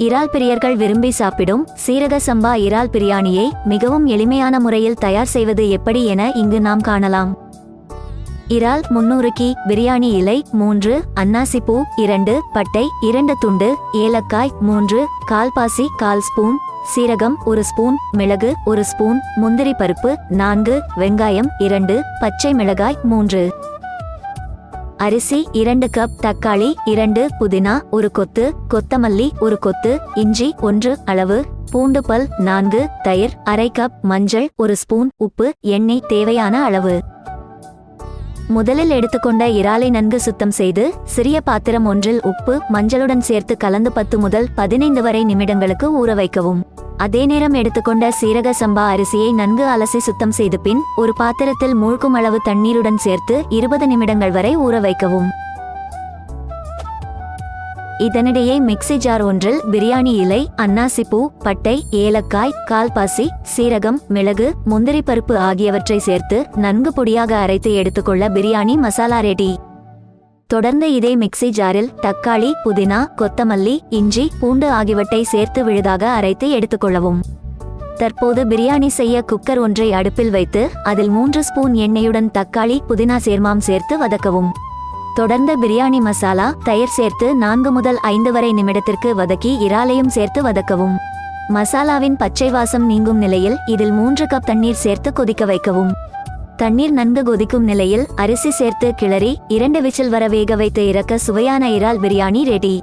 இறால் பிரியர்கள் விரும்பி சாப்பிடும் சீரக சம்பா இறால் பிரியாணியை மிகவும் எளிமையான முறையில் தயார் செய்வது எப்படி என இங்கு நாம் காணலாம். இறால் முன்னூறு கி பிரியாணி இலை மூன்று அன்னாசிப்பூ இரண்டு பட்டை இரண்டு துண்டு ஏலக்காய் மூன்று கால்பாசி கால் ஸ்பூன் சீரகம் ஒரு ஸ்பூன் மிளகு ஒரு ஸ்பூன் முந்திரி பருப்பு நான்கு வெங்காயம் இரண்டு பச்சை மிளகாய் மூன்று. அரிசி இரண்டு கப் தக்காளி இரண்டு புதினா ஒரு கொத்து கொத்தமல்லி ஒரு கொத்து இஞ்சி ஒன்று அளவு பூண்டு பல் நான்கு தயிர் அரை கப் மஞ்சள் ஒரு ஸ்பூன் உப்பு எண்ணெய் தேவையான அளவு. முதலில் எடுத்துக்கொண்ட இறாலை நன்கு சுத்தம் செய்து சிறிய பாத்திரம் ஒன்றில் உப்பு மஞ்சளுடன் சேர்த்து கலந்து பத்து முதல் பதினைந்து வரை நிமிடங்களுக்கு ஊற வைக்கவும். அதே நேரம் எடுத்துக்கொண்ட சீரக சம்பா அரிசியை நன்கு அலசி சுத்தம் செய்த பின் ஒரு பாத்திரத்தில் மூழ்கும் அளவு தண்ணீருடன் சேர்த்து இருபது நிமிடங்கள் வரை ஊற வைக்கவும். இதனிடையே மிக்ஸி ஜார் ஒன்றில் பிரியாணி இலை அன்னாசிப்பூ பட்டை ஏலக்காய் கால்பாசி சீரகம் மிளகு முந்திரி பருப்பு ஆகியவற்றை சேர்த்து நன்கு பொடியாக அரைத்து எடுத்துக்கொள்ள பிரியாணி மசாலா ரெடி. தொடர்ந்து இதே மிக்ஸி ஜாரில் தக்காளி புதினா கொத்தமல்லி இஞ்சி பூண்டு ஆகியவற்றை சேர்த்து விழுதாக அரைத்து எடுத்துக்கொள்ளவும். தற்போது பிரியாணி செய்ய குக்கர் ஒன்றை அடுப்பில் வைத்து அதில் மூன்று ஸ்பூன் எண்ணெயுடன் தக்காளி புதினா சேர்மாம் சேர்த்து வதக்கவும். தொடர்ந்து பிரியாணி மசாலா தயிர் சேர்த்து நான்கு முதல் ஐந்து வரை நிமிடத்திற்கு வதக்கி இறாலையும் சேர்த்து வதக்கவும். மசாலாவின் பச்சை வாசம் நீங்கும் நிலையில் இதில் மூன்று கப் தண்ணீர் சேர்த்து கொதிக்க வைக்கவும். தண்ணீர் நன்கு கொதிக்கும் நிலையில் அரிசி சேர்த்து கிளறி இரண்டு விசில் வர வேக வைத்து இறக்க சுவையான இறால் பிரியாணி ரெடி